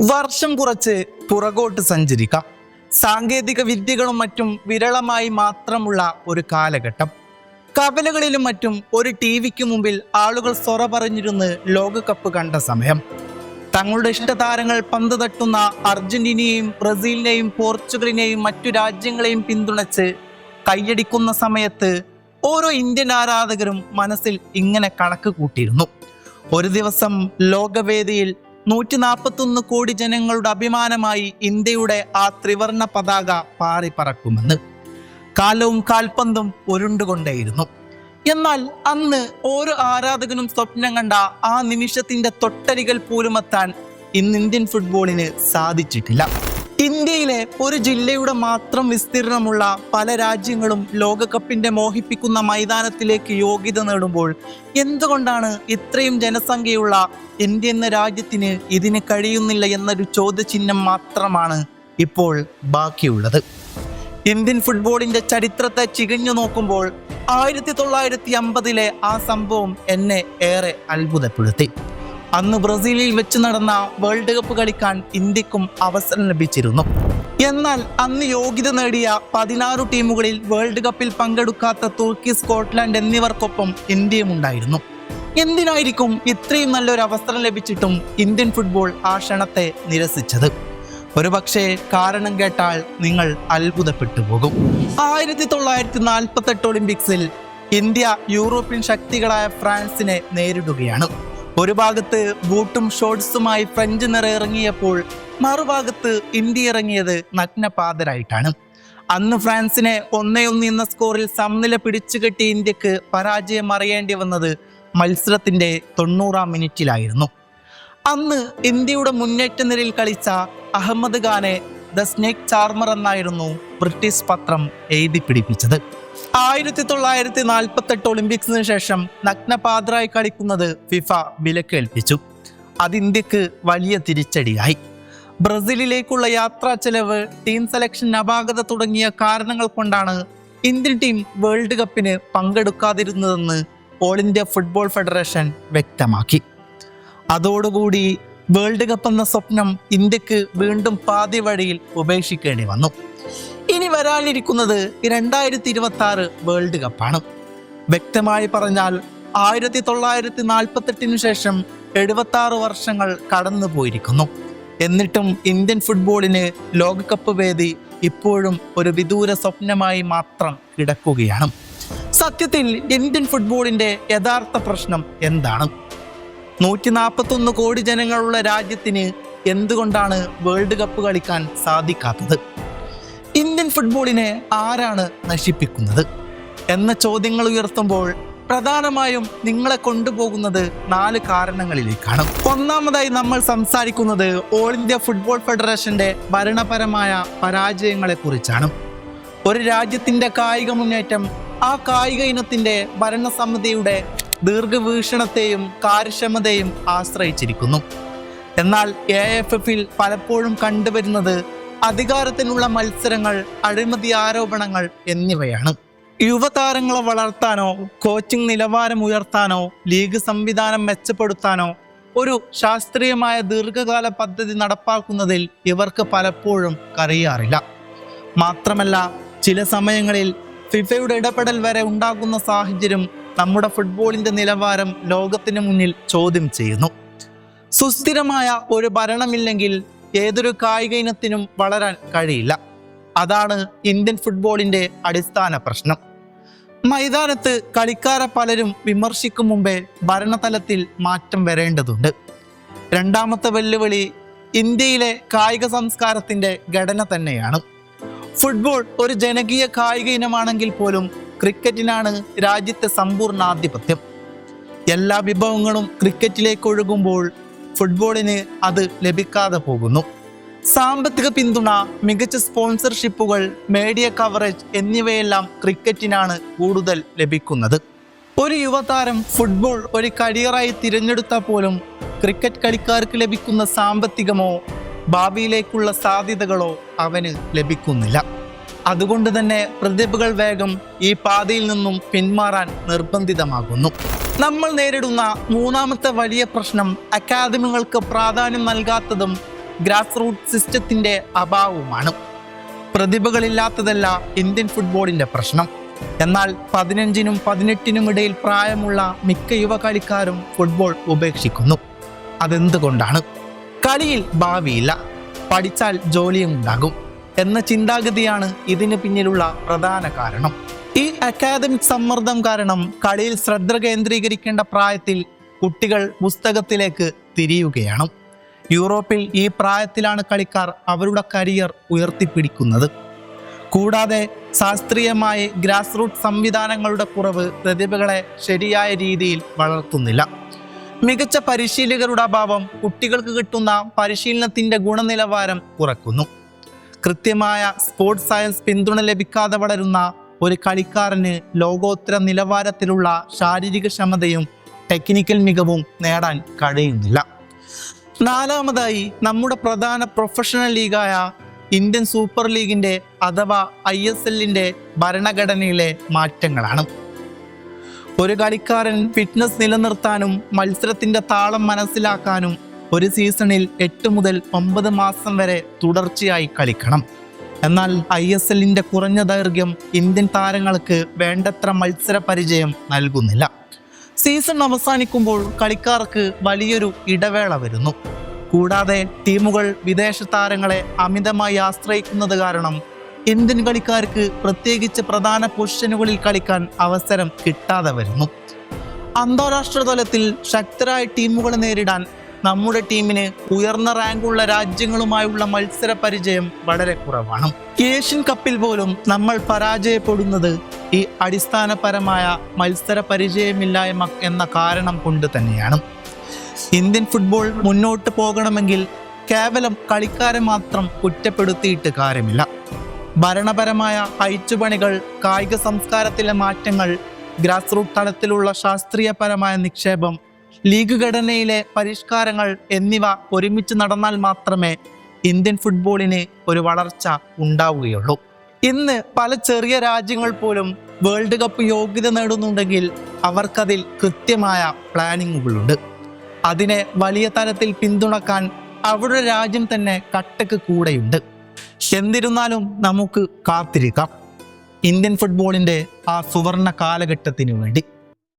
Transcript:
വർഷം കുറച്ച് പുറകോട്ട് സഞ്ചരിക്കാം. സാങ്കേതിക വിദ്യകളും മറ്റും വിരളമായി മാത്രമുള്ള ഒരു കാലഘട്ടം. കവലകളിലും മറ്റും ഒരു ടി വിക്ക് മുമ്പിൽ ആളുകൾ സൊറ പറഞ്ഞിരുന്ന് ലോകകപ്പ് കണ്ട സമയം. തങ്ങളുടെ ഇഷ്ടതാരങ്ങൾ പന്ത് തട്ടുന്ന അർജന്റീനയെയും ബ്രസീലിനെയും പോർച്ചുഗലിനെയും മറ്റു രാജ്യങ്ങളെയും പിന്തുണച്ച് കൈയടിക്കുന്ന സമയത്ത് ഓരോ ഇന്ത്യൻ ആരാധകരും മനസ്സിൽ ഇങ്ങനെ കണക്ക് കൂട്ടിയിരുന്നു. ഒരു ദിവസം ലോകവേദിയിൽ നൂറ്റി നാൽപ്പത്തൊന്ന് കോടി ജനങ്ങളുടെ അഭിമാനമായി ഇന്ത്യയുടെ ആ ത്രിവർണ പതാക പാറി പറക്കുമെന്ന് കാലവും കാൽപന്തും ഉരുണ്ടുകൊണ്ടേയിരുന്നു. എന്നാൽ അന്ന് ഓരോ ആരാധകനും സ്വപ്നം കണ്ട ആ നിമിഷത്തിന്റെ തൊട്ടരികൾ പോലും എത്താൻ ഇന്ന് ഇന്ത്യൻ ഫുട്ബോളിന് സാധിച്ചിട്ടില്ല. ഇന്ത്യയിലെ ഒരു ജില്ലയുടെ മാത്രം വിസ്തീർണമുള്ള പല രാജ്യങ്ങളും ലോകകപ്പിന്റെ മോഹിപ്പിക്കുന്ന മൈതാനത്തിലേക്ക് യോഗ്യത നേടുമ്പോൾ എന്തുകൊണ്ടാണ് ഇത്രയും ജനസംഖ്യയുള്ള ഇന്ത്യ എന്ന രാജ്യത്തിന് ഇതിന് കഴിയുന്നില്ല എന്നൊരു ചോദ്യചിഹ്നം മാത്രമാണ് ഇപ്പോൾ ബാക്കിയുള്ളത്. ഇന്ത്യൻ ഫുട്ബോളിന്റെ ചരിത്രത്തെ ചികഞ്ഞു നോക്കുമ്പോൾ ആയിരത്തി തൊള്ളായിരത്തി അമ്പതിലെ ആ സംഭവം എന്നെ ഏറെ അത്ഭുതപ്പെടുത്തി. അന്ന് ബ്രസീലിൽ വെച്ച് നടന്ന വേൾഡ് കപ്പ് കളിക്കാൻ ഇന്ത്യക്കും അവസരം ലഭിച്ചിരുന്നു. എന്നാൽ അന്ന് യോഗ്യത നേടിയ പതിനാറ് ടീമുകളിൽ വേൾഡ് കപ്പിൽ പങ്കെടുക്കാത്ത തുർക്കി സ്കോട്ട്ലാൻഡ് എന്നിവർക്കൊപ്പം ഇന്ത്യയും ഉണ്ടായിരുന്നു. എന്തിനായിരിക്കും ഇത്രയും നല്ലൊരു അവസരം ലഭിച്ചിട്ടും ഇന്ത്യൻ ഫുട്ബോൾ ആ ക്ഷണത്തെ നിരസിച്ചത്? ഒരു പക്ഷേ കാരണം കേട്ടാൽ നിങ്ങൾ അത്ഭുതപ്പെട്ടു പോകും. ആയിരത്തി തൊള്ളായിരത്തി നാൽപ്പത്തെട്ട് ഒളിമ്പിക്സിൽ ഇന്ത്യ യൂറോപ്യൻ ശക്തികളായ ഫ്രാൻസിനെ നേരിടുകയാണ്. ഒരു ഭാഗത്ത് ബൂട്ടും ഷോർട്സുമായി ഫ്രഞ്ച് നിറ ഇറങ്ങിയപ്പോൾ മറുഭാഗത്ത് ഇന്ത്യ ഇറങ്ങിയത് നഗ്നപാതരായിട്ടാണ്. അന്ന് ഫ്രാൻസിനെ ഒന്നേ ഒന്ന് എന്ന സ്കോറിൽ സമനില പിടിച്ചുകെട്ടിയ ഇന്ത്യയ്ക്ക് പരാജയം അറിയേണ്ടി വന്നത് മത്സരത്തിന്റെ തൊണ്ണൂറാം മിനിറ്റിലായിരുന്നു. അന്ന് ഇന്ത്യയുടെ മുന്നേറ്റ നിരയിൽ കളിച്ച അഹമ്മദ് ഖാനെ ദ സ്നേക് ചാർമർ എന്നായിരുന്നു ബ്രിട്ടീഷ് പത്രം എഴുതി പിടിപ്പിച്ചത്. ആയിരത്തി തൊള്ളായിരത്തി നാൽപ്പത്തി എട്ട് ഒളിമ്പിക്സിന് ശേഷം നഗ്നപാതരായി കളിക്കുന്നത് ഫിഫ വിലക്കേൽപ്പിച്ചു. അത് ഇന്ത്യയ്ക്ക് വലിയ തിരിച്ചടിയായി. ബ്രസീലിലേക്കുള്ള യാത്രാ ചെലവ് ടീം സെലക്ഷൻ അപാകത തുടങ്ങിയ കാരണങ്ങൾ കൊണ്ടാണ് ഇന്ത്യൻ ടീം വേൾഡ് കപ്പിന് പങ്കെടുക്കാതിരുന്നതെന്ന് ഓൾ ഇന്ത്യ ഫുട്ബോൾ ഫെഡറേഷൻ വ്യക്തമാക്കി. അതോടുകൂടി വേൾഡ് കപ്പ് എന്ന സ്വപ്നം ഇന്ത്യയ്ക്ക് വീണ്ടും പാതി വഴിയിൽ ഉപേക്ഷിക്കേണ്ടി വന്നു. ഇനി വരാനിരിക്കുന്നത് രണ്ടായിരത്തി ഇരുപത്തി ആറ് വേൾഡ് കപ്പാണ്. വ്യക്തമായി പറഞ്ഞാൽ ആയിരത്തി തൊള്ളായിരത്തി നാൽപ്പത്തെട്ടിനു ശേഷം എഴുപത്തി ആറ് വർഷങ്ങൾ കടന്നു പോയിരിക്കുന്നു എന്നിട്ടും ഇന്ത്യൻ ഫുട്ബോളിന് ലോകകപ്പ് വേദി ഇപ്പോഴും ഒരു വിദൂര സ്വപ്നമായി മാത്രം കിടക്കുകയാണ്. സത്യത്തിൽ ഇന്ത്യൻ ഫുട്ബോളിന്റെ യഥാർത്ഥ പ്രശ്നം എന്താണ്? നൂറ്റി നാൽപ്പത്തൊന്ന് കോടി ജനങ്ങളുള്ള രാജ്യത്തിന് എന്തുകൊണ്ടാണ് വേൾഡ് കപ്പ് കളിക്കാൻ സാധിക്കാത്തത്? ഫുട്ബോളിനെ ആരാണ് നശിപ്പിക്കുന്നത്? എന്ന ചോദ്യങ്ങൾ ഉയർത്തുമ്പോൾ പ്രധാനമായും നിങ്ങളെ കൊണ്ടുപോകുന്നത് നാല് കാരണങ്ങളിലേക്കാണ്. ഒന്നാമതായി നമ്മൾ സംസാരിക്കുന്നത് ഓൾ ഇന്ത്യ ഫുട്ബോൾ ഫെഡറേഷന്റെ ഭരണപരമായ പരാജയങ്ങളെ കുറിച്ചാണ് ഒരു രാജ്യത്തിന്റെ കായിക മുന്നേറ്റം ആ കായിക ഇനത്തിന്റെ ഭരണസമിതിയുടെ ദീർഘവീക്ഷണത്തെയും കാര്യക്ഷമതയും ആശ്രയിച്ചിരിക്കുന്നു. എന്നാൽ എ എഫ് എഫിൽ പലപ്പോഴും കണ്ടുവരുന്നത് അധികാരത്തിനുള്ള മത്സരങ്ങൾ അഴിമതി ആരോപണങ്ങൾ എന്നിവയാണ്. യുവതാരങ്ങളെ വളർത്താനോ കോച്ചിംഗ് നിലവാരം ഉയർത്താനോ ലീഗ് സംവിധാനം മെച്ചപ്പെടുത്താനോ ഒരു ശാസ്ത്രീയമായ ദീർഘകാല പദ്ധതി നടപ്പാക്കുന്നതിൽ ഇവർക്ക് പലപ്പോഴും കറിയാറില്ല. മാത്രമല്ല ചില സമയങ്ങളിൽ ഫിഫയുടെ ഇടപെടൽ വരെ ഉണ്ടാകുന്ന സാഹചര്യം നമ്മുടെ ഫുട്ബോളിന്റെ നിലവാരം ലോകത്തിന് മുന്നിൽ ചോദ്യം ചെയ്യുന്നു. സുസ്ഥിരമായ ഒരു ഭരണമില്ലെങ്കിൽ ഏതൊരു കായിക ഇനത്തിനും വളരാൻ കഴിയില്ല. അതാണ് ഇന്ത്യൻ ഫുട്ബോളിന്റെ അടിസ്ഥാന പ്രശ്നം. മൈതാനത്ത് കളിക്കാരെ പലരും വിമർശിക്കും മുമ്പേ ഭരണതലത്തിൽ മാറ്റം വരേണ്ടതുണ്ട്. രണ്ടാമത്തെ വെല്ലുവിളി ഇന്ത്യയിലെ കായിക സംസ്കാരത്തിന്റെ ഘടന തന്നെയാണ്. ഫുട്ബോൾ ഒരു ജനകീയ കായിക ഇനമാണെങ്കിൽ പോലും ക്രിക്കറ്റിനാണ് രാജ്യത്തെ സമ്പൂർണാധിപത്യം എല്ലാ വിഭവങ്ങളും ക്രിക്കറ്റിലേക്ക് ഒഴുകുമ്പോൾ ഫുട്ബോളിന് അത് ലഭിക്കാതെ പോകുന്നു. സാമ്പത്തിക പിന്തുണ മികച്ച സ്പോൺസർഷിപ്പുകൾ മീഡിയ കവറേജ് എന്നിവയെല്ലാം ക്രിക്കറ്റിനാണ് കൂടുതൽ ലഭിക്കുന്നത്. ഒരു യുവതാരം ഫുട്ബോൾ ഒരു കരിയറായി തിരഞ്ഞെടുത്താൽ പോലും ക്രിക്കറ്റ് കളിക്കാർക്ക് ലഭിക്കുന്ന സാമ്പത്തികമോ ഭാവിയിലേക്കുള്ള സാധ്യതകളോ അവന് ലഭിക്കുന്നില്ല. അതുകൊണ്ട് തന്നെ പ്രതിഭകൾ വേഗം ഈ പാതയിൽ നിന്നും പിന്മാറാൻ നിർബന്ധിതമാകുന്നു. നമ്മൾ നേരിടുന്ന മൂന്നാമത്തെ വലിയ പ്രശ്നം അക്കാദമികൾക്ക് പ്രാധാന്യം നൽകാത്തതും ഗ്രാസ് റൂട്ട് സിസ്റ്റത്തിന്റെ അഭാവവുമാണ്. പ്രതിഭകളില്ലാത്തതല്ല ഇന്ത്യൻ ഫുട്ബോളിന്റെ പ്രശ്നം. എന്നാൽ പതിനഞ്ചിനും പതിനെട്ടിനും ഇടയിൽ പ്രായമുള്ള മിക്ക യുവ കളിക്കാരും ഫുട്ബോൾ ഉപേക്ഷിക്കുന്നു. അതെന്തുകൊണ്ടാണ്? കളിയിൽ ഭാവിയില്ല. പഠിച്ചാൽ ജോലിയും ഉണ്ടാകും. എന്ന ചിന്താഗതിയാണ് ഇതിന് പിന്നിലുള്ള പ്രധാന കാരണം. ഈ അക്കാദമിക് സമ്മർദ്ദം കാരണം കളിയിൽ ശ്രദ്ധ കേന്ദ്രീകരിക്കേണ്ട പ്രായത്തിൽ കുട്ടികൾ പുസ്തകത്തിലേക്ക് തിരിയുകയാണ്. യൂറോപ്പിൽ ഈ പ്രായത്തിലാണ് കളിക്കാർ അവരുടെ കരിയർ ഉയർത്തിപ്പിടിക്കുന്നത്. കൂടാതെ ശാസ്ത്രീയമായ ഗ്രാസ് റൂട്ട് സംവിധാനങ്ങളുടെ കുറവ് പ്രതിഭകളെ ശരിയായ രീതിയിൽ വളർത്തുന്നില്ല. മികച്ച പരിശീലകരുടെ അഭാവം കുട്ടികൾക്ക് കിട്ടുന്ന പരിശീലനത്തിന്റെ ഗുണനിലവാരം കുറക്കുന്നു കൃത്യമായ സ്പോർട്സ് സയൻസ് പിന്തുണ ലഭിക്കാതെ വളരുന്ന ഒരു കളിക്കാരന് ലോകോത്തര നിലവാരത്തിലുള്ള ശാരീരിക ക്ഷമതയും ടെക്നിക്കൽ മികവും നേടാൻ കഴിയുന്നില്ല. നാലാമതായി നമ്മുടെ പ്രധാന പ്രൊഫഷണൽ ലീഗായ ഇന്ത്യൻ സൂപ്പർ ലീഗിന്റെ അഥവാ ഐ എസ് എല്ലിന്റെ ഭരണഘടനയിലെ മാറ്റങ്ങളാണ്. ഒരു കളിക്കാരൻ ഫിറ്റ്നസ് നിലനിർത്താനും മത്സരത്തിന്റെ താളം മനസ്സിലാക്കാനും ഒരു സീസണിൽ എട്ട് മുതൽ ഒമ്പത് മാസം വരെ തുടർച്ചയായി കളിക്കണം. എന്നാൽ ഐ എസ് എല്ലിന്റെ കുറഞ്ഞ ദൈർഘ്യം ഇന്ത്യൻ താരങ്ങൾക്ക് വേണ്ടത്ര മത്സര പരിചയം നൽകുന്നില്ല. സീസൺ അവസാനിക്കുമ്പോൾ കളിക്കാർക്ക് വലിയൊരു ഇടവേള വരുന്നു. കൂടാതെ ടീമുകൾ വിദേശ താരങ്ങളെ അമിതമായി ആശ്രയിക്കുന്നത് കാരണം ഇന്ത്യൻ കളിക്കാർക്ക് പ്രത്യേകിച്ച് പ്രധാന പൊസിഷനുകളിൽ കളിക്കാൻ അവസരം കിട്ടാതെ വരുന്നു. അന്താരാഷ്ട്ര തലത്തിൽ ശക്തരായ ടീമുകളെ നേരിടാൻ നമ്മുടെ ടീമിന് ഉയർന്ന റാങ്കുള്ള രാജ്യങ്ങളുമായുള്ള മത്സര പരിചയം വളരെ കുറവാണ്. ഏഷ്യൻ കപ്പിൽ പോലും നമ്മൾ പരാജയപ്പെടുന്നത് ഈ അടിസ്ഥാനപരമായ മത്സര പരിചയമില്ലായ്മ എന്ന കാരണം കൊണ്ട് തന്നെയാണ്. ഇന്ത്യൻ ഫുട്ബോൾ മുന്നോട്ട് പോകണമെങ്കിൽ കേവലം കളിക്കാരെ മാത്രം കുറ്റപ്പെടുത്തിയിട്ട് കാര്യമില്ല. ഭരണപരമായ അയച്ചുപണികൾ കായിക സംസ്കാരത്തിലെ മാറ്റങ്ങൾ ഗ്രാസ് റൂട്ട് തലത്തിലുള്ള ശാസ്ത്രീയപരമായ നിക്ഷേപം ലീഗ് ഘടനയിലെ പരിഷ്കാരങ്ങൾ എന്നിവ ഒരുമിച്ച് നടന്നാൽ മാത്രമേ ഇന്ത്യൻ ഫുട്ബോളിന് ഒരു വളർച്ച ഉണ്ടാവുകയുള്ളൂ. ഇന്ന് പല ചെറിയ രാജ്യങ്ങൾ പോലും വേൾഡ് കപ്പ് യോഗ്യത നേടുന്നുണ്ടെങ്കിൽ അവർക്കതിൽ കൃത്യമായ പ്ലാനിങ്ങുകളുണ്ട് അതിനെ വലിയ തലത്തിൽ പിന്തുണക്കാൻ അവരുടെ രാജ്യം തന്നെ കട്ടക്ക് കൂടെയുണ്ട്. എന്നിരുന്നാലും നമുക്ക് കാത്തിരിക്കാം. ഇന്ത്യൻ ഫുട്ബോളിന്റെ ആ സുവർണ കാലഘട്ടത്തിന് വേണ്ടി